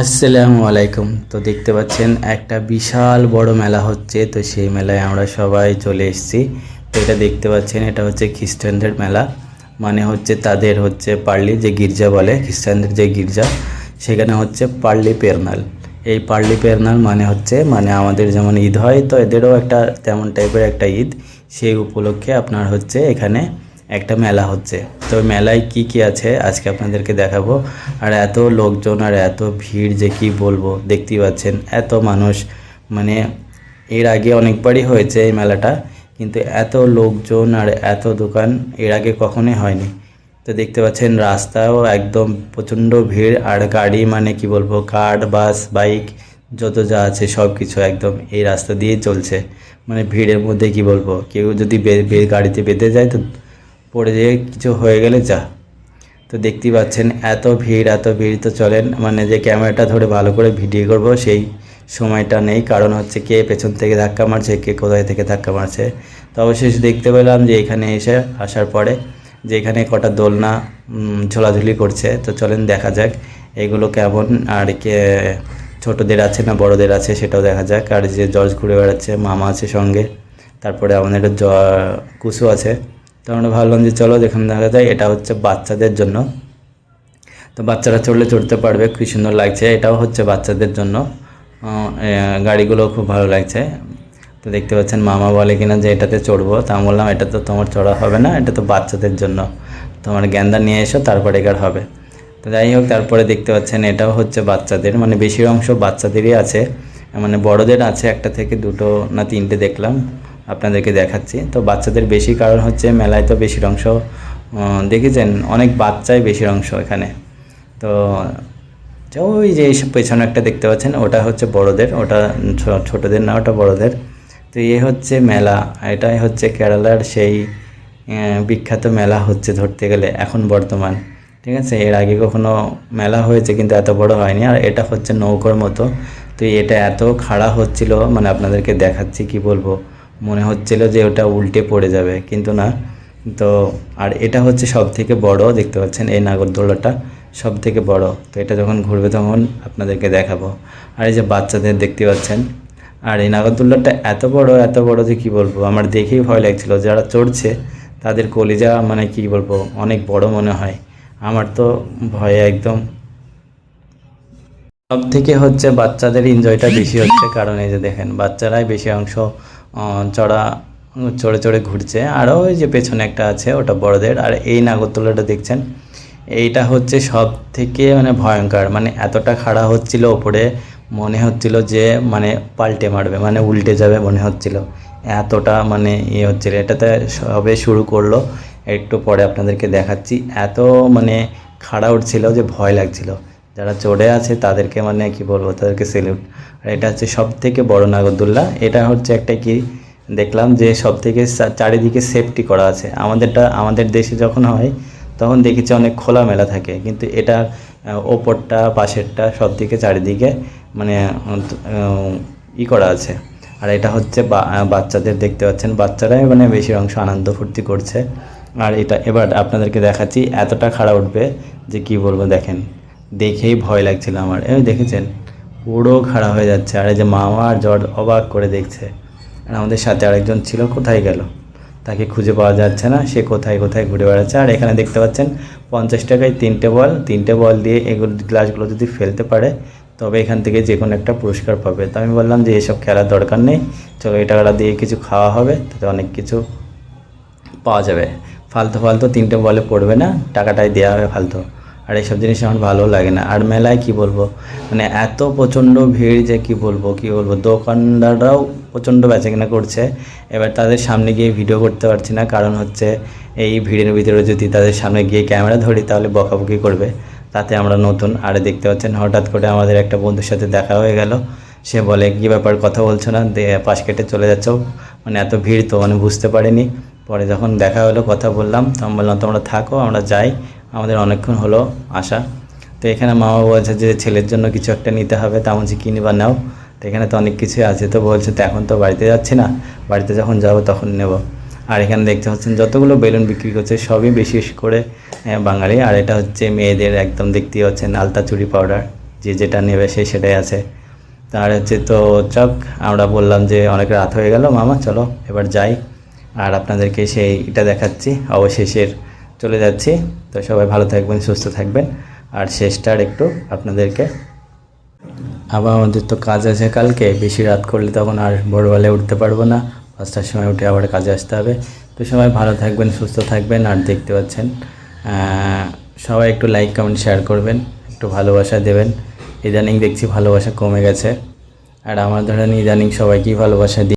আসসালামু আলাইকুম। তো দেখতে পাচ্ছেন, একটা বিশাল বড় মেলা হচ্ছে। তো সেই মেলায় আমরা সবাই চলে এসেছি। তো এটা দেখতে পাচ্ছেন, এটা হচ্ছে খ্রিস্টানদের মেলা। মানে হচ্ছে তাদের হচ্ছে পার্লি, যে গির্জা বলে, খ্রিস্টানদের যে গির্জা, সেখানে হচ্ছে পার্লি পেরনাল। এই পার্লি পেরনাল মানে হচ্ছে মানে আমাদের যেমন ঈদ হয়, তো এদেরও একটা তেমন টাইপের একটা ঈদ। সেই উপলক্ষে আপনার হচ্ছে এখানে একটা মেলা হচ্ছে। তো মেলায় কি কি আছে আজকে আপনাদেরকে দেখাবো। আর এত লোকজন আর এত ভিড় যে কি বলব, দেখতেই পাচ্ছেন এত মানুষ। মানে এর আগে অনেকবারই হয়েছে এই মেলাটা, কিন্তু এত লোকজন আর এত দোকান এর আগে কখনোই হয়নি। তো দেখতে পাচ্ছেন রাস্তাও একদম প্রচণ্ড ভিড় আর গাড়ি মানে কি বলব, কার, বাস, বাইক, যত যা আছে সব কিছু একদম এই রাস্তা দিয়েই চলছে। মানে ভিড়ের মধ্যে কি বলব, কেউ যদি গাড়িতে বেঁধে যায় তো পড়ে যেয়ে কিছু হয়ে গেলে যা। তো দেখতেই পাচ্ছেন, এত ভিড় এত ভিড় তো চলেন। মানে যে ক্যামেরাটা ধরে ভালো করে ভিডিও করব, সেই সময়টা নেই। কারণ হচ্ছে কে পেছন থেকে ধাক্কা মারছে, কে কোথায় থেকে ধাক্কা মারছে। তো অবশেষে দেখতে পেলাম যে এখানে এসে আসার পরে যে এখানে কটা দোলনা ঝোলাঝুলি করছে। তো চলেন দেখা যাক এগুলো কেমন, আর কে ছোটোদের আছে না বড়দের আছে সেটাও দেখা যাক। আর যে জর্জ ঘুরে বেড়াচ্ছে, মামা আছে সঙ্গে। তারপরে আমাদের জ, কুসু আছে। তো আমরা ভাবলাম যে চলো যেখানে দেখা যায় এটা হচ্ছে বাচ্চাদের জন্য। তো বাচ্চারা চড়লে চড়তে পারবে খুব সুন্দর লাগছে। এটাও হচ্ছে বাচ্চাদের জন্য। গাড়িগুলো খুব ভালো লাগছে। তো দেখতে পাচ্ছেন মামা বলে কিনা যে এটাতে চড়বো। তা আমি বললাম, এটা তো তোমার চড়া হবে না, এটা তো বাচ্চাদের জন্য। তোমার গ্যান্দা নিয়ে এসো, তারপরে এগার হবে। তো যাই হোক, তারপরে দেখতে পাচ্ছেন এটাও হচ্ছে বাচ্চাদের। মানে বেশির অংশ বাচ্চাদেরই আছে। মানে বড়দের আছে একটা থেকে দুটো না তিনটে দেখলাম। আপনাদেরকে দেখাচ্ছি। তো বাচ্চাদের বেশি কারণ হচ্ছে মেলায় তো বেশির অংশ দেখেছেন, অনেক বাচ্চাই বেশির অংশ এখানে। তো ওই যে এইসব পেছনে একটা দেখতে পাচ্ছেন, ওটা হচ্ছে বড়দের, ওটা ছোটদের না, ওটা বড়দের। তো এ হচ্ছে মেলা, এটাই হচ্ছে কেরালার সেই বিখ্যাত মেলা হচ্ছে ধরতে গেলে, এখন বর্তমান। ঠিক আছে? এর আগে কখনো মেলা হয়েছে কিন্তু এত বড় হয়নি, আর এটা হচ্ছে নৌকোর মতো। তো এটা এত খাড়া হচ্ছিল মানে আপনাদেরকে দেখাচ্ছি কি বলব? মনে হচ্ছিল যে ওটা উল্টে পড়ে যাবে, কিন্তু না। তো আর এটা হচ্ছে সব থেকে বড়, দেখতে পাচ্ছেন এই নাগরদোলাটা সব থেকে বড়। তো এটা যখন ঘুরবে তখন আপনাদেরকে দেখাবো। আর এই যে বাচ্চাদের দেখতে পাচ্ছেন, আর এই নাগরদোল্লাটা এত বড় এত বড় যে কি বলব? আমার দেখেই ভয় লাগছিল। যারা চড়ছে, তাদের কলিজা মানে কি বলব? অনেক বড় মনে হয়। আমার তো ভয়ে একদম। সব থেকে হচ্ছে বাচ্চাদের এনজয়টা বেশি হচ্ছে, কারণ এই যে দেখেন, বাচ্চারাই বেশি অংশ চড়া, চড়ে চড়ে ঘুরছে। আরও ওই যে পেছনে একটা আছে, ওটা বড়দের। আর এই নাগরতলাটা দেখছেন, এইটা হচ্ছে সব থেকে মানে ভয়ঙ্কর। মানে এতটা খাড়া হচ্ছিল ওপরে, মনে হচ্ছিল যে মানে পাল্টে মারবে মানে উল্টে যাবে মনে হচ্ছিল। এতটা মানে ইয়ে হচ্ছিল। এটাতে সবে শুরু করল। একটু পরে আপনাদেরকে দেখাচ্ছি। এত মানে খাড়া উঠছিল যে ভয় লাগছিল। যারা চড়ে আছে তাদেরকে মানে কি বলব, তাদেরকে সেলিউট আর এটা হচ্ছে সব থেকে বড় নাগরদোল্লা। এটা হচ্ছে একটা কি, দেখলাম যে সব থেকে চারিদিকে সেফটি করা আছে। আমাদেরটা, আমাদের দেশে যখন হয়, তখন দেখেছি অনেক খোলা মেলা থাকে। কিন্তু এটা ওপরটা, পাশেরটা সব দিকে চারিদিকে মানে ই করা আছে। আর এটা হচ্ছে বাচ্চাদের দেখতে পাচ্ছেন, বাচ্চারাই মানে বেশি অংশ আনন্দ ফুর্তি করছে। আর এটা, এবার আপনাদেরকে দেখাচ্ছি, এতটা খাড়া উঠবে যে কি বলব, দেখেন। দেখেই ভয় লাগছিল আমার। এই দেখেছেন? পুরো খাড়া হয়ে যাচ্ছে। আর এই যে মামা আর জ্বর অবাক করে দেখছে। আর আমাদের সাথে আরেকজন ছিল, কোথায় গেল? তাকে খুঁজে পাওয়া যাচ্ছে না। সে কোথায় কোথায় ঘুরে বেড়াচ্ছে? আর এখানে দেখতে পাচ্ছেন, পঞ্চাশ টাকায় তিনটে বল। তিনটে বল দিয়ে এগুলো, গ্লাসগুলো যদি ফেলতে পারে, তবে এখান থেকে যে কোনো একটা পুরস্কার পাবে। তো আমি বললাম যে, এসব খেলার দরকার নেই। চলো এই টাকাটা দিয়ে কিছু খাওয়া হবে। তাতে অনেক কিছু পাওয়া যাবে। ফালতু ফালতু তিনটে বলে পড়বে না। টাকাটাই দেওয়া হবে ফালতু। আর এইসব জিনিস আমার ভালো লাগে না। আর মেলায় কি বলব? মানে এত প্রচণ্ড ভিড় যে কি বলব কি বলব? দোকানদাররাও প্রচণ্ড বেচাকেনা করছে। এবার তাদের সামনে গিয়ে ভিডিও করতে পারছি না। কারণ হচ্ছে এই ভিড়ের ভিতরে যদি তাদের সামনে গিয়ে ক্যামেরা ধরি, তাহলে বকাবকি করবে। তাতে আমরা নতুন। আর দেখতে পাচ্ছেন, হঠাৎ করে আমাদের একটা বন্ধুর সাথে দেখা হয়ে গেল। সে বলে, কী ব্যাপার? কথা বলছো না? পাশ কেটে চলে যাচ্ছ। মানে এত ভিড় তো মানে বুঝতে পারিনি। পরে যখন দেখা হলো, কথা বললাম। তখন বললাম, তোমরা থাকো, আমরা যাই। আমাদের অনেকক্ষণ হলো আসা তো এখানে মামা বলছে যে ছেলের জন্য কিছু একটা নিতে হবে তেমন যে কিনে বা নাও। তো এখানে তো অনেক কিছুই আছে, তো বলছে তো এখন তো বাড়িতে যাচ্ছি না, বাড়িতে যখন যাব তখন নেব। আর এখানে দেখতে পাচ্ছেন যতগুলো বেলুন বিক্রি করছে, সবই বেশি বেশি করে বাঙালি। আর এটা হচ্ছে মেয়েদের একদম দেখতেই পাচ্ছেন আলতা চুড়ি পাউডার, যে যেটা নেবে সে সেটাই আছে। তার হচ্ছে তো চক, আমরা বললাম যে অনেক রাত হয়ে গেল মামা, চলো এবার যাই। আর আপনাদেরকে সেই এটা দেখাচ্ছি, অবশেষের চলে যাচ্ছি। তো সবাই ভালো থাকবেন, সুস্থ থাকবেন। আর শেষটার একটু আপনাদেরকে। আবার আমাদের তো কাজ আছে কালকে। বেশি রাত করলে তখন আর ভোরবেলায় উঠতে পারব না। পাঁচটার সময় উঠে আবার কাজে আসতে হবে। তো সবাই ভালো থাকবেন, সুস্থ থাকবেন। আর দেখতে পাচ্ছেন সবাই একটু লাইক কমেন্ট শেয়ার করবেন। একটু ভালোবাসা দেবেন। ইদানিং দেখছি ভালোবাসা কমে গেছে। আর আমার ধরেন ইদানিং সবাইকেই ভালোবাসা দিই